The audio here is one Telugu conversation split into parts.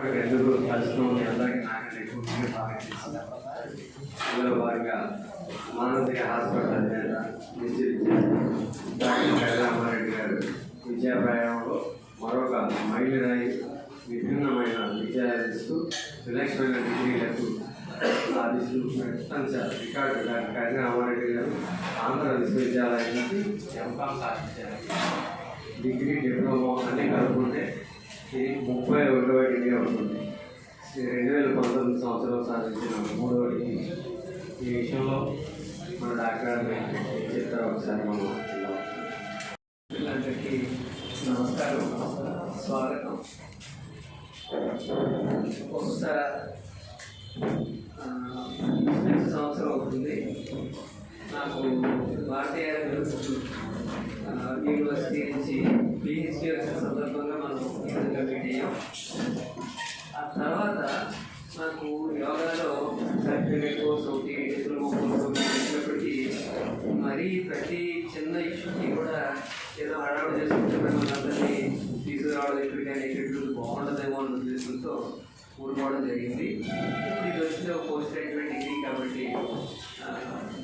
ఎందుకు కలుస్తున్నాం మీ అందరికీ నాకంటే ఎక్కువ మీరే బాగా భాగంగా మానసిక హాస్పిటల్ అధినేత నిశ్చిత డాక్టర్ కళ్యాణారెడ్డి గారు విద్యా ప్రయాణంలో మరొక మైలురాయి విభిన్నమైన విజయాలిస్తూ విలక్షణమైన డిగ్రీలకు సాధిస్తూ ప్రపంచ రికార్డు డాక్టర్ కళ్యాణారెడ్డి గారు ఆంధ్ర విశ్వవిద్యాలయం నుంచి ఎంకామ్ సాధించారు. డిగ్రీ డిప్లొమా అన్నీ కలుపుకుంటే ఇది ముప్పై ఒకటవ డిగ్రీ అవుతుంది. రెండు వేల పంతొమ్మిది సంవత్సరం సాధించిన మూడవ డిగ్రీ. ఈ విషయంలో మన డాక్టర్ చెప్తారు ఒకసారి మనం పిల్లలందరికీ నమస్కారం. స్వాగతం. ఒకసారి నెక్స్ట్ సంవత్సరం అవుతుంది. నాకు భారతీయ యూనివర్సిటీ నుంచి పిహెచ్డి వచ్చిన సందర్భంగా మనం ఈ ఆ తర్వాత నాకు యోగాలో సర్టిఫికేట్ కోర్స్ ఒకటి డిప్లొమా మరీ ప్రతి చిన్న ఇష్యూకి కూడా ఏదో హడావుడి చేసుకుంటే మిమ్మల్ని అందరినీ తీసుకురావడం ఎక్కడికి కానీ ఎక్కడికి బాగుండదేమో అన్న ఉద్దేశంతో ఊరుకోవడం జరిగింది. ఇప్పుడు ఇది వచ్చిన పోస్ట్ గ్రాడ్యుయేట్ డిగ్రీ కాబట్టి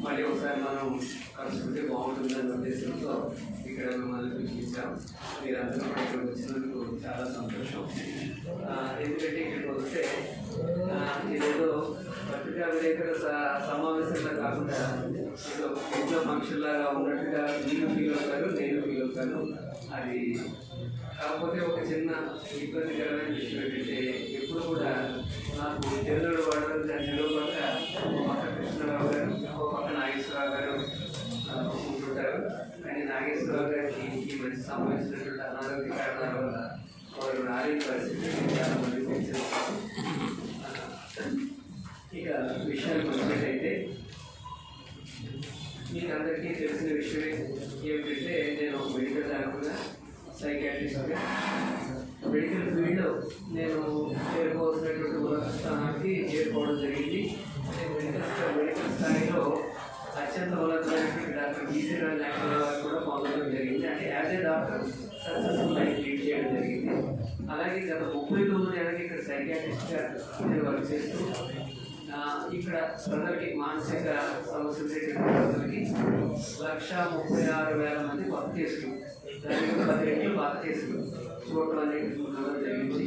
మళ్ళీ ఒకసారి మనం కలుసుకుంటే బాగుంటుందన్న ఉద్దేశంతో ఇక్కడ మిమ్మల్ని పిలిపించాం మీరందరూ కూడా ఇక్కడికి వచ్చినందుకు చాలా సంతోషం. ఎందుకంటే ఇక్కడికి వస్తే ఆ, ఇదేదో పత్రికా విలేకరుల స- సమావేశంలో కాకుండా ఏదో ఇంట్లో ఫంక్షన్లాగా ఉన్నట్టుగా మీరు ఫీల్ అవుతారు నేను ఫీల్ అవుతాను. అది కాకపోతే ఒక చిన్న ఇబ్బందికరమైన విషయం ఏంటంటే ఎప్పుడు కూడా నాకు తెలుగు వాడడం తెలుగు పక్క ఒక పక్క కృష్ణరావు గారు ఒక పక్క నాగేశ్వరరావు గారు ఆ, ఉంటుంటారు కానీ సంబంధించినటువంటి అనారోగ్య కారణాల వల్ల వారు రాలేని పరిస్థితి చాలా మంది తెలిసింది ఇక విషయానికి వచ్చినట్టయితే మీకు అందరికీ తెలిసిన విషయమే ఏమిటంటే నేను ఒక మెడికల్ డాక్టర్గా సైకాట్రిస్ట్గా మెడికల్ ఫీల్డ్లో నేను చేరుకోవాల్సినటువంటి ఉన్నత స్థానానికి చేరుకోవడం జరిగింది. నేను మెడికల్ మెడికల్ స్థాయిలో అత్యంత ఉన్నతమైనటువంటి doctor BC Raju doctor as a doctor successful life lead చేయడం జరిగింది. అలాగే గత ముప్పై తొమ్మిది ఏళ్ళకి ఇక్కడ సైకాట్రిస్ట్గా నేను వర్క్ చేస్తూ ఇక్కడ ప్రజలకి మానసిక సమస్యలు ప్రజలకి లక్ష ముప్పై ఆరు వేల మంది కొత్త కేసులు దానికి పది రెట్లు పాత కేసులు చూడటం అనేది జరిగింది.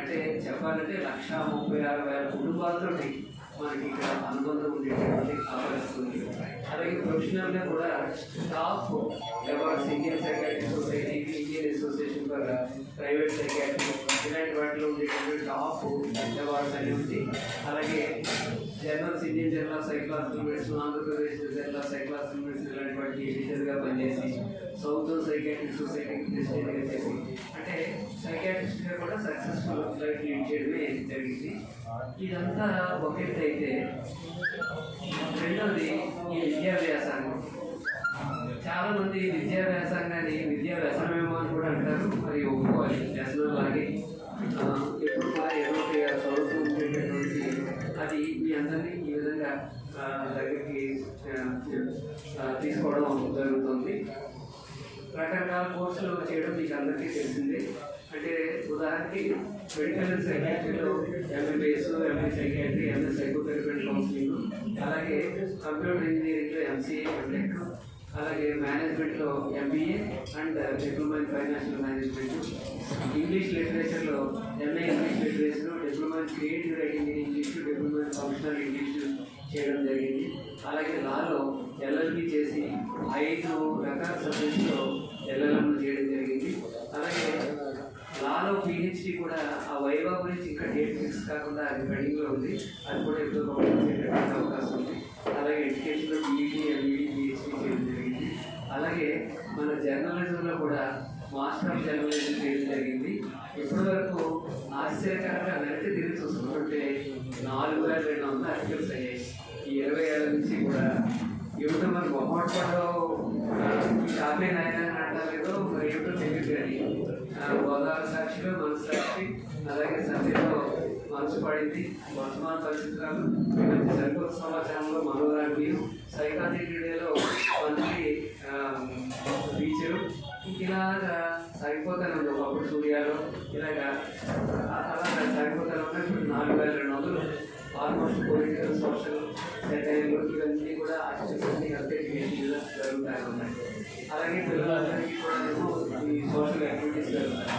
అంటే చెప్పాలంటే లక్ష ముప్పై ఆరు వేల కుటుంబాలతోటి మనకి ఇక్కడ అనుబంధం ఉండేటువంటి అవకాశం అలాగే ప్రొఫెషనల్గా కూడా top awards Indian psychiatry society Indian association for private psychiatry ఇలాంటి వాటిలో ఉండేటువంటి టాప్ అవార్డ్స్ అని ఉంది అలాగే journals Indian journal of psychological medicine Andhra Pradesh journal of psychological medicine ఇలాంటి వాటికి ఎడిటర్గా పనిచేసి సౌత్ సైకాట్రిక్ సొసైటీకి ప్రెసిడెంట్గా చేసి అంటే సైకాట్రిస్ట్గా కూడా సక్సెస్ఫుల్ లైఫ్ లీడ్ చేయడమే జరిగింది. ఇదంతా ఒక అయితే రెండవది ఈ విద్యా వ్యాసంగం చాలా మంది విద్యా వ్యాసంగాన్ని విద్యా వ్యసనమేమో అని కూడా అంటారు మరి ఒప్పుకోవాలి. వ్యసనం లాగే ఎప్పుడు కూడా ఏదో ఒకటి చదువుతూ ఉండేటటువంటి అది మీ అందరినీ ఈ విధంగా దగ్గరికి తీసుకోవడం జరుగుతుంది రకరకాల కోర్సులు చేయడం మీకు అందరికీ తెలిసిందే అంటే ఉదాహరణకి medical సైకాట్రీలో MBBS MB psychiatry MS psychotherapy counselling అలాగే కంప్యూటర్ ఇంజనీరింగ్లో ఎంసీఏ ఎంటెక్ అలాగే మేనేజ్మెంట్లో MBA and uh, diploma in financial management. English లిటరేచర్లో MA English literature diploma in creative writing in English diploma in functional English చేయడం జరిగింది. అలాగే లాలో ఎల్ఎల్బి చేసి ఐదు రకాల సబ్జెక్ట్స్లో ఎల్ఎల్ఎం చేయడం జరిగింది. అలాగే లాలో పిహెచ్డి కూడా ఆ వైవా గురించి ఇంకా డేట్ ఫిక్స్ కాకుండా అది పెండింగ్లో ఉంది. అది కూడా ఎప్పుడో అవకాశం ఉంది. అలాగే ఎడ్యుకేషన్లో బీఈడి ఎంఈడి పిహెచ్డి చేయడం అలాగే మన జర్నలిజంలో కూడా మాస్టర్ ఆఫ్ జర్నలిజం చేయడం జరిగింది. ఇప్పటి వరకు ఆశ్చర్యకరంగా వెనక్కి తిరిగి చూసుకుంటుంటే నాలుగు వేల రెండు వందల ఆర్టికల్స్ అయ్యాయి. ఈ ఇరవై ఏళ్ళ నుంచి కూడా ఏమిటో మరి మొహమాటపడో షాపే నాయన అని మరి ఏమిటో తెలియదు కానీ ఆ, గోదావరి సాక్షిలో మన సాక్షి అలాగే సత్యంలో మనసు పడింది వర్తమాన పరిస్థితులను సరికొత్త సమాచారంలో మనోరాజ్ఞి సైకాలజీ రేడియోలో ఇలాగా సరిపోతాను ఒకప్పుడు సూర్యాలు ఇలాగా అలాగా సరిపోతాను ఆల్మోస్ట్ పొలిటికల్ సోషల్ సెటైర్లు ఇవన్నీ కూడా అన్ని కలిపి మీద ఉన్నాయి అలాగే పిల్లలందరికీ కూడా నేను ఈ సోషల్ యాక్టివిటీస్ జరుగుతాయి.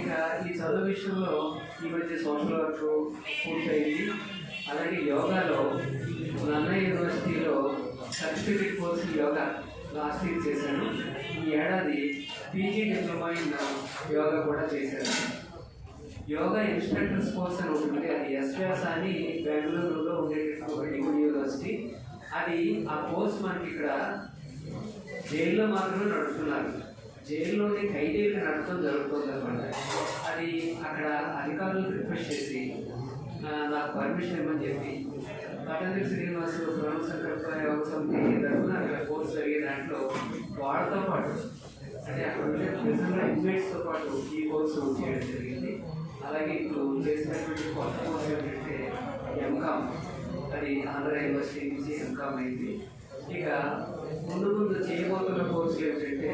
ఇక ఈ చదువు విషయంలో ఈ మధ్య సోషల్ వర్క్ పూర్తయింది. అలాగే యోగాలో నన్న యూనివర్సిటీలో certificate course yoga last year చేశాను. ఈ ఏడాది పీజీ డిప్లొమా ఇన్ యోగా కూడా చేశాను. యోగా ఇన్స్ట్రక్టర్స్ కోర్స్ అని ఉంటుంది. అది ఎస్వ్యాస్ అని బెంగళూరులో ఉండేటటువంటి యూనివర్సిటీ అది ఆ కోర్స్ మనకి ఇక్కడ జైల్లో మాత్రమే నడుపుతున్నారు. జైల్లోని ఖైదీలు నడపడం జరుగుతుంది అనమాట అది అక్కడ అధికారులు రిక్వెస్ట్ చేసి నాకు పర్మిషన్ ఇవ్వమని చెప్పి పతంజలి శ్రీనివాస్ స్వరం సంకల్ప యోగ సమితి తరఫున అక్కడ కోర్సు జరిగే దాంట్లో వాళ్ళతో పాటు అంటే అక్కడ ఉండే నిజంగా ఇన్మేట్స్తో పాటు ఈ కోర్సు చేయడం జరిగింది. అలాగే ఇప్పుడు చేసినటువంటి కొత్త కోర్సు ఏంటంటే ఎంకామ్ అది ఆంధ్ర యూనివర్సిటీ నుంచి ఎంకామ్ అయింది. ఇక ముందు ముందు చేయబోతున్న కోర్సులు ఏంటంటే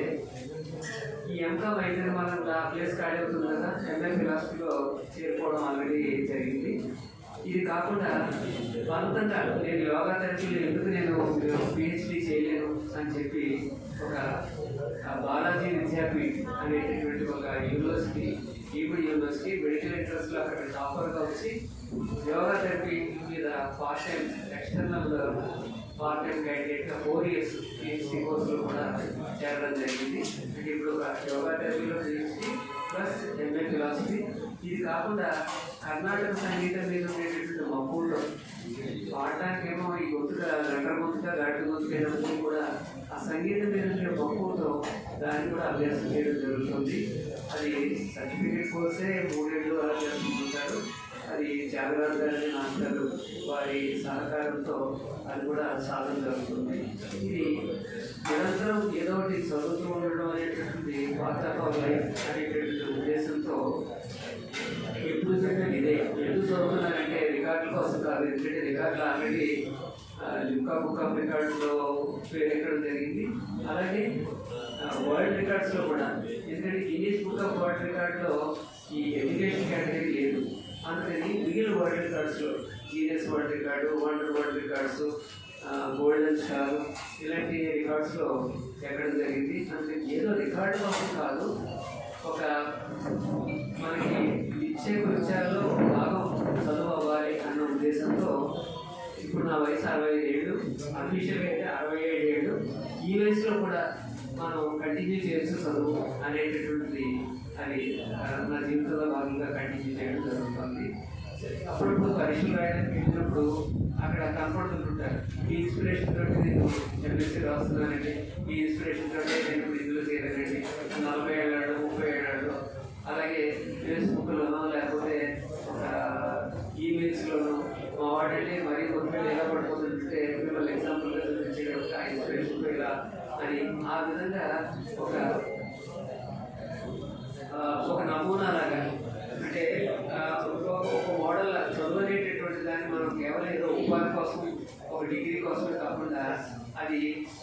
ఈ ఎంకామ్ అయితే మనం ఆ ప్లేస్ ఖాళీ అవుతుంది కదా ఎంఏ ఫిలాసఫీలో చేరుకోవడం ఆల్రెడీ జరిగింది. ఇది కాకుండా సొంతంగా నేను యోగా తరచులు ఎందుకు నేను పిహెచ్డి చేయలేను అని చెప్పి ఒక బాలాజీ విద్యాపీఠ్ అనేటటువంటి ఒక యూనివర్సిటీ ఈబుడ్ యూనివర్సిటీ మెడికల్ ఇంట్రెస్ట్లో అక్కడ టాపర్గా వచ్చి యోగా థెరపీ మీద part time external part time క్యాండిడేట్గా four years PhD కోర్సులో కూడా చేరడం జరిగింది. అంటే ఇప్పుడు ఒక యోగా థెరపీలో పిహెచ్డి ప్లస్ ఎంఏ ఫిలాసఫీ ఇది కాకుండా కర్ణాటక సంగీతం మీద ఉండేటటువంటి మక్కువలో పాడటానికేమో ఈ గొంతుక గంటల గొంతుక గాడి గొంతుగా అయినప్పుడు కూడా ఆ సంగీతం మీద ఉండే మక్కువతో దాన్ని కూడా అభ్యాసం చేయడం జరుగుతుంది. అది సర్టిఫికేట్ కోర్సే మూడేళ్ళు అలా చేసుకుంటుంటారు అది త్యాగరాజు గారి మాస్టర్ వారి సహకారంతో అది కూడా సాధన జరుగుతుంది. ఇది నిరంతరం ఏదో ఒకటి చదువుతూ ఉండడం అనేటటువంటి పార్ట్ లైఫ్ అనేటటువంటి ఉద్దేశంతో ఎప్పుడు చెప్పినా ఇదే. ఎందుకు చదువుతున్నానంటే రికార్డుల కోసం కాదు ఎందుకంటే రికార్డులు ఆల్రెడీ లింకా బుక్ ఆఫ్ రికార్డ్స్లో పేరు ఎక్కడం జరిగింది? అలాగే వరల్డ్ రికార్డ్స్లో కూడా. ఎందుకంటే గిన్నీస్ బుక్ ఆఫ్ వరల్డ్ రికార్డ్లో ఈ ఎడ్యుకేషన్ కేటగిరీ లేదు. అందుకని మిగిలిన world రికార్డ్స్లో genius world record wonder world records golden star ఇలాంటి రికార్డ్స్లో ఎక్కడం జరిగింది. అందుకని ఏదో రికార్డు కోసం కాదు. ఒక మనకి ఇచ్చే విషయాల్లో భాగం చదువు అవ్వాలి అన్న ఉద్దేశంతో ఇప్పుడు నా వయసు అరవై ఐదు ఏళ్ళు అఫీషియల్ అయితే అరవై ఏడు ఏళ్ళు ఈ వయసులో కూడా మనం కంటిన్యూ చేయొచ్చు చదువు అనేటటువంటిది అది నా జీవితంలో భాగంగా కంటిన్యూ చేయడం జరుగుతుంది. అప్పుడప్పుడు పరీక్షలు రాయడానికి వెళ్ళినప్పుడు అక్కడ కనపడుతుంటుంటారు ఈ ఇన్స్పిరేషన్ తోటి నేను ఎంఎస్సీ రాస్తున్నానండి ఈ ఇన్స్పిరేషన్ తోటి నేను ఇప్పుడు ఇందులో చేరానండి నలభై ఏడాడు ముప్పై ఏడాడు అలాగే ఫేస్బుక్లో లేకపోతే ఒక ఈమెయిల్స్లోనో వాడండి మరి కొద్దిగా ఎలా పడిపోతుంటే మిమ్మల్ని ఎగ్జాంపుల్గా చూపించేటప్పుడు ఇన్స్పిరేషన్ ఇలా అని ఆ విధంగా ఒక ఒక నమూనా లాగా. అంటే ఒక మోడల్ చదువు అనేటటువంటి దాన్ని మనం కేవలం ఏదో ఉపాధి కోసం ఒక డిగ్రీ కోసమే కాకుండా అది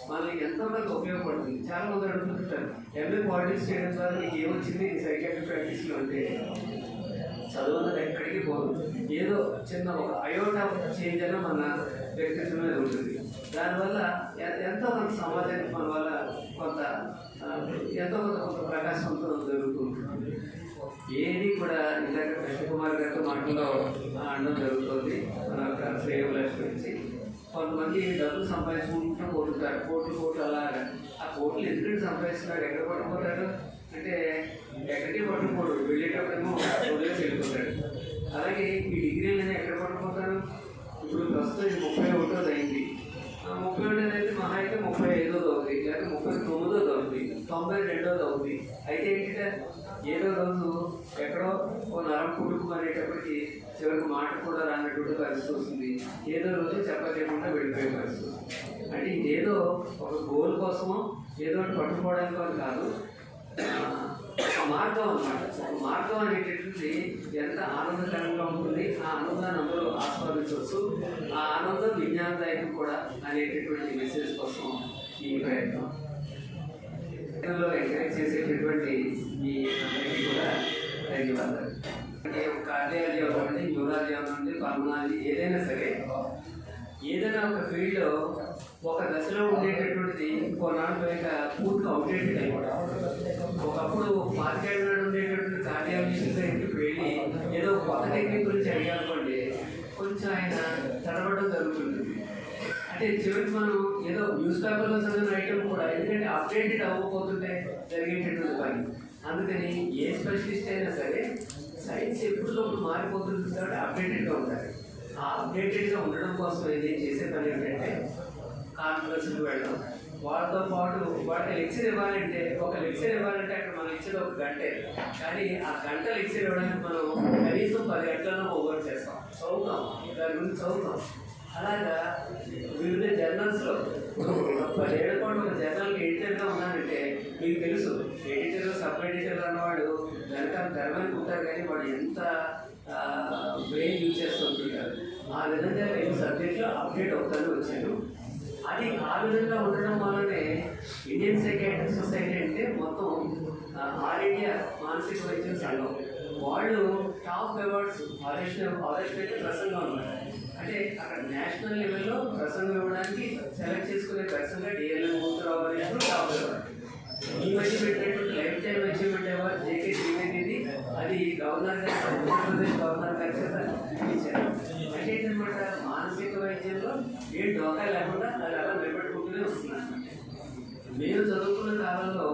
మనకి ఎంతో ఉపయోగపడుతుంది. చాలా మంది అడుగుతుంటారు ఎంఏ పాలిటిక్స్ చేయడం ద్వారా నీకు ఏమొచ్చింది? నీ సైకాట్రిక్ ప్రాక్టీస్లో అంటే చదువు అన్నది ఎక్కడికి పోదు. ఏదో చిన్న ఒక అయోటా చేంజ్ అయినా మన వ్యక్తిత్వం మీద ఉంటుంది. దానివల్ల ఎంతో కొంత సమాజానికి మన వల్ల కొంత ఎంతో కొంత కొంత ప్రకాశవంతం జరుగుతూ ఉంటుంది ఏది కూడా ఇలాగ కృష్ణకుమార్ గారితో మాటలో అనడం జరుగుతుంది. మన యొక్క శ్రేయభిలాష్ గురించి కొంతమంది డబ్బులు సంపాదించుకుంటూ కోరుతారు కోట్లు కోట్లు అలాగా. ఆ కోట్లు ఎందుకంటే సంపాదిస్తున్నారు? ఎక్కడ పట్టుకుపోతాడు అంటే ఎక్కడికి పట్టుకోడు వెళ్ళేటప్పుడేమో వదిలేసి వెళ్ళిపోతాడు అలాగే ఈ డిగ్రీలు అనేది ఎక్కడ పట్టుకుంటారు? ఇప్పుడు ప్రస్తుతం ఇది ముప్పై ఒకటోది అయింది ఆ ముప్పై ఒకటి అయితే మహా అయితే ముప్పై ఐదోది అవుతుంది లేకపోతే ముప్పై తొమ్మిదోది అవుతుంది తొంభై రెండోది అవుతుంది అయితే ఏంటంటే ఏదో రోజు ఎక్కడో ఓ నరం కుటుంబం అనేటప్పటికి చివరికి మాట కూడా రానటువంటి పరిస్థితి వస్తుంది. ఏదో రోజు చెప్పలేకుండా వెళ్ళిపోయే పరిస్థితి అంటే ఇదేదో ఒక గోల్ కోసమో ఏదో ఒకటి పట్టుకోవడానికి కాదు. మార్గం అన్నమాట. మార్గం అనేటటువంటి ఎంత ఆనందకరంగా ఉంటుంది ఆ ఆనందాన్ని అందరూ ఆస్వాదించవచ్చు. ఆ ఆనందం విజ్ఞానదాయకం కూడా అనేటటువంటి మెసేజ్ కోసం ఈ ప్రయత్నం. ఎంకరేజ్ చేసేటటువంటి మీ అందరికీ కూడా ధన్యవాదాలు. కార్డియాలజీ అవ్వండి న్యూరాలజీ అవ్వండి పల్మనాలజీ ఏదైనా సరే ఏదైనా ఒక ఫీల్డ్లో ఒక దశలో ఉండేటటువంటిది కొన్నాళ్ళు పోయాక పూర్తిగా అవుట్డేటెడ్ అయిపోవడం. ఒకప్పుడు మార్కెట్ ఉండేటటువంటి కార్యాలయంగా ఇంటికి వెళ్ళి ఏదో కొత్త టెక్నిక్ గురించి అడిగాలనుకోండి కొంచెం ఆయన తడబడడం జరుగుతుంది. అంటే చివరికి మనం ఏదో న్యూస్ పేపర్లో చదివిన ఐటమ్ కూడా ఎందుకంటే అప్డేటెడ్ అవ్వకపోతుంటే జరిగేటటువంటి పని. అందుకని ఏ స్పెషలిస్ట్ అయినా సరే సైన్స్ ఎప్పుడు మారిపోతుంది కాబట్టి అప్డేటెడ్గా ఉండాలి. ఆ అప్డేటెడ్గా ఉండడం కోసం నేను చేసే పని ఏంటంటే కాన్ఫరెన్స్కి వెళ్ళడం వాళ్ళతో పాటు వాళ్ళకి లెక్చర్ ఇవ్వాలంటే ఒక లెక్చర్ ఇవ్వాలంటే అక్కడ మనం ఇచ్చేది ఒక గంటే. కానీ ఆ గంట లెక్చర్ ఇవ్వడానికి మనం కనీసం పది గంటలను ఓవర్ చేస్తాం. చదువుతాం. దాని గురించి చదువుతాం. అలాగా వివిధ జర్నల్స్లో పదిహేడు పాటు ఒక జర్నల్కి ఎడిటర్గా ఉన్నానంటే మీకు తెలుసు ఎడిటర్ సబ్ ఎడిటర్ అన్నవాడు వెనకాల తెరమని ఉంటారు కానీ వాడు ఎంత బ్రెయిన్ యూజ్ చేస్తుంటారు ఆ విధంగా నేను సబ్జెక్ట్లో అప్డేట్ అవుతాను వచ్చాను. అది ఆ విధంగా ఉండడం వల్లనే ఇండియన్ సైకాట్రిక్ సొసైటీ అంటే మొత్తం ఆల్ ఇండియా మానసిక వైద్యం సంఘం. వాళ్ళు టాప్ అవార్డ్స్ ఆలోచన ఆరెస్ట్ అయితే ప్రసంగం అన్నమాట. అంటే అక్కడ నేషనల్ లెవెల్లో ప్రసంగం ఇవ్వడానికి సెలెక్ట్ చేసుకునే ప్రసంగా డిఎల్ఎం మూర్తిరావు గారు టాప్ అవార్డ్ ఈ మధ్య పెట్టినటువంటి lifetime achievement award JK Trivedi అది గవర్నర్ గారు ఆంధ్రప్రదేశ్ గవర్నర్ గారి చేత ఇచ్చారు అంటే ఏంటన్నమాట మానసిక వైద్యంలో ఏ డోకా లేకుండా అది అలా నిలబెట్టుకుంటూనే వస్తున్నారు మేము చదువుకున్న కాలంలో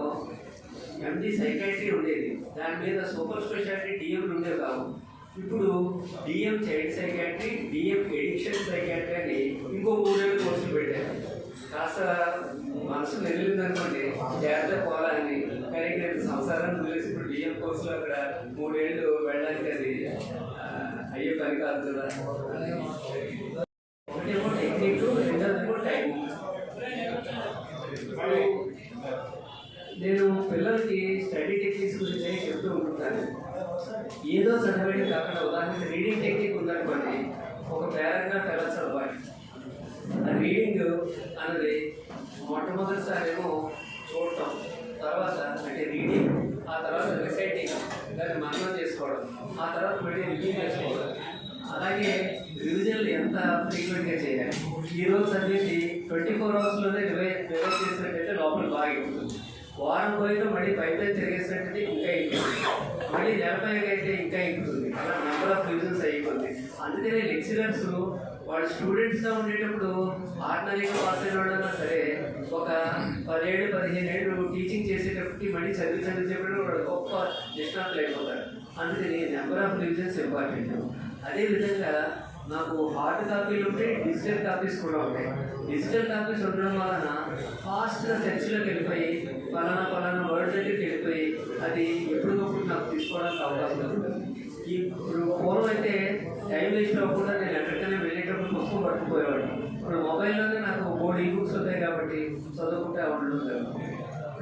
ఎండి సైకాట్రీ ఉండేది. దాని మీద సూపర్ స్పెషాలిటీ డిఎం ఉండేవి కావు. ఇప్పుడు DM child psychiatry DM addiction psychiatry అని ఇంకో మూడేళ్ళు కోర్సులు పెట్టారు. కాస్త మనసు మెదిలింది అనుకోండి జాగ్రత్త పోవాలని కానీ నేను సంసారాన్ని వదిలేసి ఇప్పుడు డిఎం కోర్సులో అక్కడ మూడేళ్ళు వెళ్ళడానికి అది అయ్యే పని కాదు కదా. ఏదో చదవడం కాకుండా ఉదాహరణకి రీడింగ్ టెక్నిక్ ఉందనుకోండి ఒక పేరాగ్రాఫ్ ఎలా చదవాలి? ఆ రీడింగ్ అన్నది మొట్టమొదటిసారి ఏమో చూడటం తర్వాత అంటే రీడింగ్ ఆ తర్వాత రిసైటింగ్ దాన్ని మననం చేసుకోవడం ఆ తర్వాత మళ్ళీ రివ్యూ చేసుకోవడం. అలాగే రివిజన్లు ఎంత ఫ్రీక్వెంట్గా చేయాలి? ఈ రోజు ట్వంటీ ఫోర్ అవర్స్లోనే రివైజ్ రివైజ్ చేసినట్టయితే లోపల బాగా ఉంటుంది వారం పోయితే మళ్ళీ పైపై తిరిగేసినట్టయితే ఇంకా ఎక్కుతుంది మళ్ళీ నెలపైగా అయితే ఇంకా ఎక్కుతుంది అలా నెంబర్ ఆఫ్ రీజన్స్ అయిపోతుంది. అందుకనే లెక్చరర్స్ వాళ్ళు స్టూడెంట్స్గా ఉండేటప్పుడు ఆర్డినరీగా పాస్ అయిన వాళ్ళన్నా సరే ఒక పదిహేడు పదిహేను ఏళ్ళు టీచింగ్ చేసేటప్పటికి మళ్ళీ చదివి చదివి చెప్పడం వాళ్ళు గొప్ప నిష్ణాతులు అయిపోతారు. అందుకని నెంబర్ ఆఫ్ రీజన్స్ ఇంపార్టెంట్ అదేవిధంగా నాకు హార్డ్ కాపీలు ఉంటాయి డిజిటల్ కాపీస్ కూడా ఉంటాయి. డిజిటల్ కాపీస్ ఉండడం వలన ఫాస్ట్గా సెర్చ్లోకి వెళ్ళిపోయి ఫలానా ఫలానా వర్డ్ దగ్గరికి వెళ్ళిపోయి అది ఎప్పటికప్పుడు నాకు తీసుకోవడానికి అవకాశం ఉంటుంది ఈ ఇప్పుడు పూర్వం అయితే టైం వేస్ట్ అవ్వకుండా నేను ఎక్కడికైనా వెళ్ళేటప్పుడు పుస్తకం పట్టుకుపోయేవాడిని. ఇప్పుడు మొబైల్లోనే నాకు మూడు ఈ బుక్స్ ఉంటాయి కాబట్టి చదువుకుంటే ఉండడం జరుగుతుంది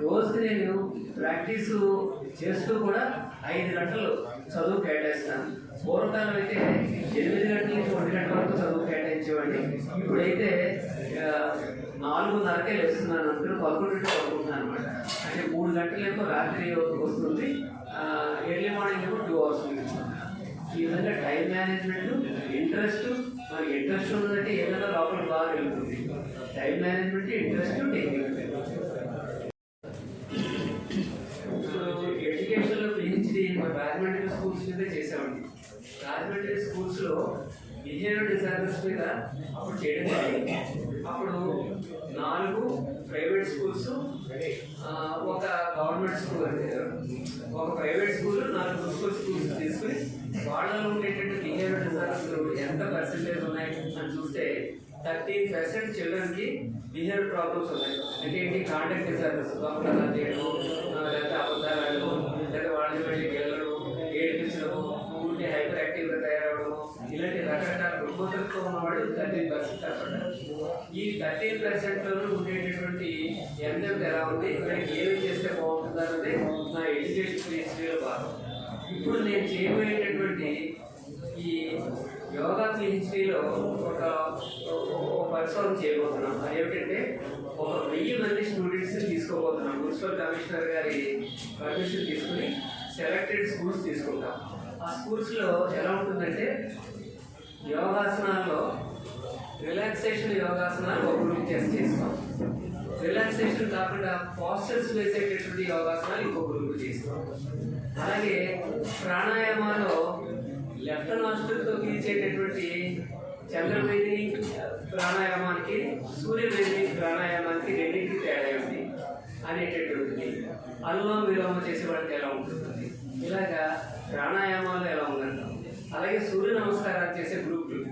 రోజుకి నేను ప్రాక్టీస్ చేస్తూ కూడా ఐదు గంటలు చదువు కేటాయిస్తాను. పూర్వకాలం అయితే ఎనిమిది గంటల నుంచి ఒంటి గంటల వరకు చదువు కేటాయించేవాడిని. ఇప్పుడైతే నాలుగున్నరకే లేస్తున్నాను. అందరూ పదకొండు పడుకుంటున్నాను అనమాట. అంటే మూడు గంటలేమో రాత్రి వస్తుంది. ఎర్లీ మార్నింగ్ ఏమో టూ అవర్స్ ఈ విధంగా టైం మేనేజ్మెంట్ ఇంట్రెస్ట్ మనకి ఇంట్రెస్ట్ ఉన్నదంటే ఏదైనా లోపల బాగా వెళ్తుంది? Time management interest technique. ఎడ్యుకేషన్లో పిహెచ్డి రాజమండ్రి స్కూల్స్ మీద చేసామండి రాజమండ్రి స్కూల్స్లో బిహేవియర్ డిజార్డర్స్ మీద అప్పుడు చేయడం జరిగింది. అప్పుడు నాలుగు ప్రైవేట్ స్కూల్స్ ఒక గవర్నమెంట్ స్కూల్ అంటే ఒక ప్రైవేట్ స్కూల్ నాలుగు మున్సిపల్ స్కూల్స్ తీసుకుని వాళ్ళలో ఉండేటువంటి బిహేవియర్ డిజార్డర్స్ ఎంత పర్సెంటేజ్ ఉన్నాయి అని చూస్తే థర్టీన్ పర్సెంట్ చిల్డ్రన్కి బిహేవియర్ ప్రాబ్లమ్స్ ఉన్నాయి. అంటే ఏంటి? కాంటాక్ట్ డిజార్డర్స్ లోపల చేయడం లేకపోతే రకరకాల ఉన్నవాడు థర్టీన్ పర్సెంట్ అనమాట ఈ థర్టీన్ పర్సెంట్లో ఉండేటటువంటి ఎంఎం ఎలా ఉంది? వీళ్ళకి ఏమి చేస్తే బాగుంటుంది నా ఎడ్యుకేషన్ హిస్టరీలో భాగం. ఇప్పుడు నేను చేయబోయేటటువంటి ఈ యోగా పిహెచ్డిలో ఒక ఒక పరిశ్రమ చేయబోతున్నాం అదేమిటంటే ఒక వెయ్యి మంది స్టూడెంట్స్ తీసుకోబోతున్నాం మున్సిపల్ కమిషనర్ గారి పర్మిషన్ తీసుకుని సెలెక్టెడ్ స్కూల్స్ తీసుకుంటాం ఆ స్కూల్స్లో ఎలా ఉంటుందంటే యోగాసనాల్లో రిలాక్సేషన్ యోగాసనాలు ఒక గ్రూప్ చేసి చేస్తాం. రిలాక్సేషన్ కాకుండా పాస్టర్స్ వేసేటటువంటి యోగాసనాలు ఇంకో గ్రూప్ చేస్తాం. అలాగే ప్రాణాయామాలో లెఫ్ట్ నాస్ట్రిల్తో పీల్చేటటువంటి చంద్రవేదిని ప్రాణాయామానికి సూర్యవేదిని ప్రాణాయామానికి రెండింటికి తేడా ఉంది అనేటటువంటిది. అనులోమ విలోమ చేసే వాళ్ళకి ఎలా ఉంటుంది ఇలాగా ప్రాణాయామాలు ఎలా ఉందంటాం అలాగే సూర్య నమస్కారాలు చేసే గ్రూపులు.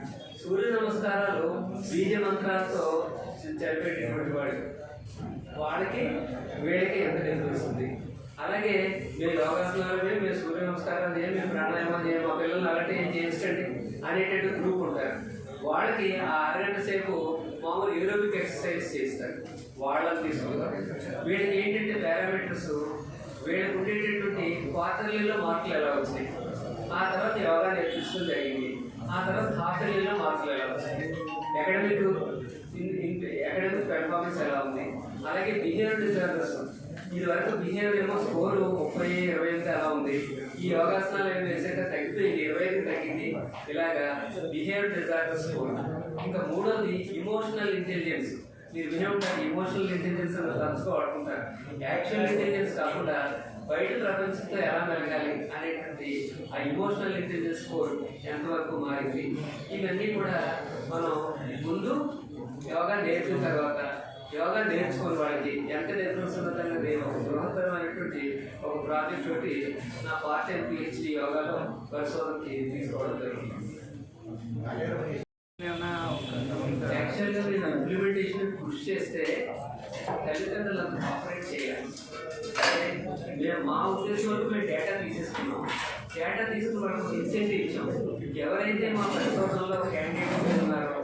సూర్య నమస్కారాలు బీజ మంత్రాలతో జరిపేటటువంటి వాడు. వాళ్ళకి వీళ్ళకి ఎంత డిఫరెన్స్ ఉంది? అలాగే మీరు యోగాసనాలు చేయండి మీరు సూర్య నమస్కారాలు చేయండి మీరు ప్రాణాయామాలు చేయండి మా పిల్లలు అలాంటి ఏం చేయించండి అనేటట్టు గ్రూప్ ఉంటారు. వాళ్ళకి ఆ అరగంట సేపు మామూలు ఏరోబిక్ ఎక్సర్సైజ్ చేస్తారు వాళ్ళని తీసుకుంటారు. వీళ్ళకి ఏంటంటే పారామీటర్స్ వీళ్ళకి ఉండేటటువంటి క్వార్టర్లీలో మార్కులు ఎలా వచ్చినాయి? ఆ తర్వాత యోగా నేర్పించడం జరిగింది. ఆ తర్వాత హాఫ్ ఇయర్లీలో మార్కులు ఎలా వచ్చాయి అకాడమిక్ అకాడమిక్ పెర్ఫార్మెన్స్ ఎలా ఉంది? అలాగే బిహేవియర్ డిజార్డర్స్. ఇది వరకు బిహేవియర్ ఏమో స్కోరు ముప్పై ఇరవై ఎనిమిది అలా ఉంది? ఈ యోగాసనాలు ఏమి వేసాక తగ్గిపోయింది ఇరవై ఐదు తగ్గింది. ఇలాగా బిహేవియర్ డిజార్డర్స్ స్కోర్. ఇంకా మూడోది ఇమోషనల్ ఇంటెలిజెన్స్ మీరు వినే ఉంటారు ఇమోషనల్ ఇంటెలిజెన్స్ అని తరచుగా వాడుకుంటారు. యాక్చువల్ ఇంటెలిజెన్స్ కాకుండా బయట ప్రపంచంతో ఎలా మెలగాలి అనేటువంటి ఆ ఇమోషనల్ ఇంటెలిజెన్స్ స్కోర్ ఎంతవరకు మారింది? ఇవన్నీ కూడా మనం ముందు యోగా నేర్చిన తర్వాత యోగా నేర్చుకున్న వాళ్ళకి ఎంత డిఫరెన్స్ ఉన్నదన్నది ఒక బృహత్తరమైనటువంటి ఒక ప్రాజెక్ట్ ఒకటి నా పార్ట్ టైం పిహెచ్డి యోగాలో పరిశోధనకి తీసుకోవడం జరిగింది. యాక్చువల్గా నేను ఇంప్లిమెంటేషన్ కృషి చేస్తే తల్లిదండ్రులను ఆపరేట్ చేయాలి. మేము మా ఉద్దేశం వరకు మేము డేటా తీసేసుకున్నాం. డేటా తీసుకున్న వాళ్ళకి ఇన్సెంటివ్ ఇచ్చాం. ఎవరైతే మా పరిశోధనలో క్యాండిడేట్ ఉన్నారో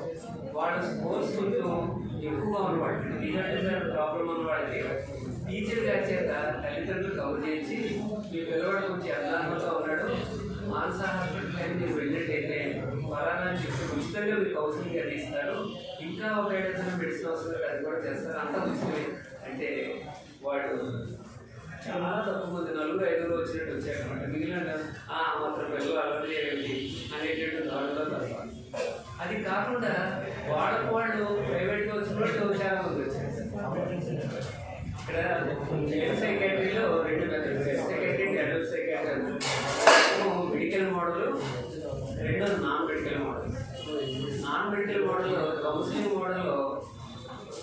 వాళ్ళ స్కోర్స్ కొంచెం ఎక్కువగా ఉన్నవాళ్ళు రిజల్ట్ ప్రాబ్లం ఉన్న వాళ్ళకి టీచర్ గారి చేత తల్లిదండ్రులు కవర్ చేసి మీ పిల్లవాడు కొంచెం అర్థాత్మతో ఉన్నాడు. మానస హాస్పిటల్ మీరు వెళ్ళినట్టయితే ఫలానా చెప్పి ఉచితంగా మీకు కౌన్సిలింగ్ అది ఇంకా ఒక ఏదైనా మెడిసిన్ అవసరం అది కూడా చేస్తారు. అంతా ఉచితమే అంటే వాడు చాలా తక్కువ మంది నలుగురు ఐదుగురు వచ్చినట్టు వచ్చాయనమాట మిగిలిన మాత్రం పిల్లలు అలవాటు చేయండి అనేటటువంటి దాడులో తప్ప అది కాకుండా వాళ్ళకు వాళ్ళు ప్రైవేట్గా వచ్చిన వాళ్ళు చాలా మంది వచ్చారు ఇక్కడ జైల్ సైకాట్రీలో రెండు methods psychiatry adult psychiatry medical model రెండో non medical model. Non medical model counselling మోడల్లో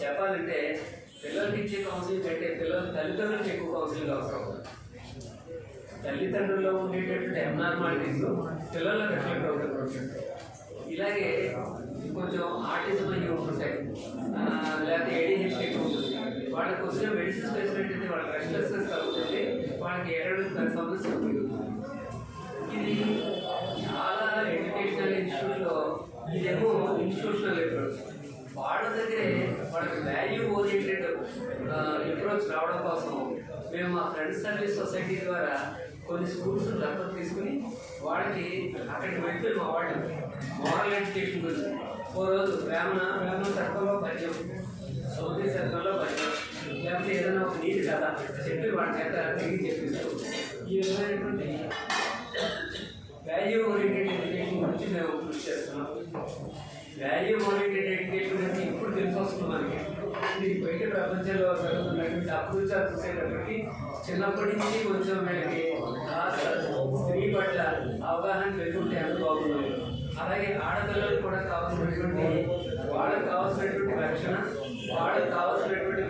చెప్పాలంటే పిల్లలకి ఇచ్చే కౌన్సిలింగ్ కంటే పిల్లల తల్లిదండ్రులకు ఎక్కువ కౌన్సిలింగ్ అవసరం. అవుతుంది తల్లిదండ్రుల్లో ఉండేటటువంటి అబ్నార్మాలిటీస్ పిల్లల్లో రిఫ్లెక్ట్ అవుతుంది ఇలాగే కొంచెం ఆర్టిజం అయ్యి ఉంటుంటాయి. లేకపోతే ఏడిహెచ్ ఎక్కువ ఉంటుంది. వాళ్ళకి వచ్చిన మెడిసిన్స్ వేసినట్టయితే వాళ్ళకి రెస్ట్లెస్నెస్ కలుగుతుంది వాళ్ళకి ఎకడమిక్ పెర్ఫార్మెన్స్ పెరుగుతుంది ఇది ఇదేమో ఇన్స్టిట్యూషనల్ అప్రోచ్ వాళ్ళ దగ్గరే వాళ్ళకి వాల్యూ ఓరియంటెడ్ అప్రోచ్ రావడం కోసం మేము మా ఫ్రెండ్స్ సర్వీస్ సొసైటీ ద్వారా కొన్ని స్కూల్స్ దత్తత తీసుకుని వాళ్ళకి అక్కడికి వెళ్తే మా వాళ్ళు మోరల్ ఎడ్యుకేషన్ గురించి ఓ రోజు వేమన వేమన సర్కంలో పద్యం సౌదీ సర్కంలో పద్యం లేకపోతే ఏదైనా ఒక నీతి కథ చెప్పి వాళ్ళ చేత తిరిగి చెప్పిస్తూ ఈ విధమైనటువంటి వాల్యూ ఓరియంటెడ్ ఎడ్యుకేషన్ గురించి మేము కృషి చేస్తున్నాం. వాల్యూ ఓరియంటెడ్ ఎడ్యుకేషన్ గురించి ఇప్పుడు తెలిసొస్తుంది మనకి. ఇది బయట ప్రపంచంలో జరుగుతున్నటువంటి అభివృద్ధి చూసేటప్పటికి చిన్నప్పటి నుంచి కొంచెం వీళ్ళకి స్త్రీ పట్ల అవగాహన పెరుగుంటే ఎంత బాగుంటుంది అలాగే ఆడపిల్లలకు కూడా కావాల్సినటువంటి వాళ్ళకి కావాల్సినటువంటి రక్షణ వాళ్ళకి కావాల్సినటువంటి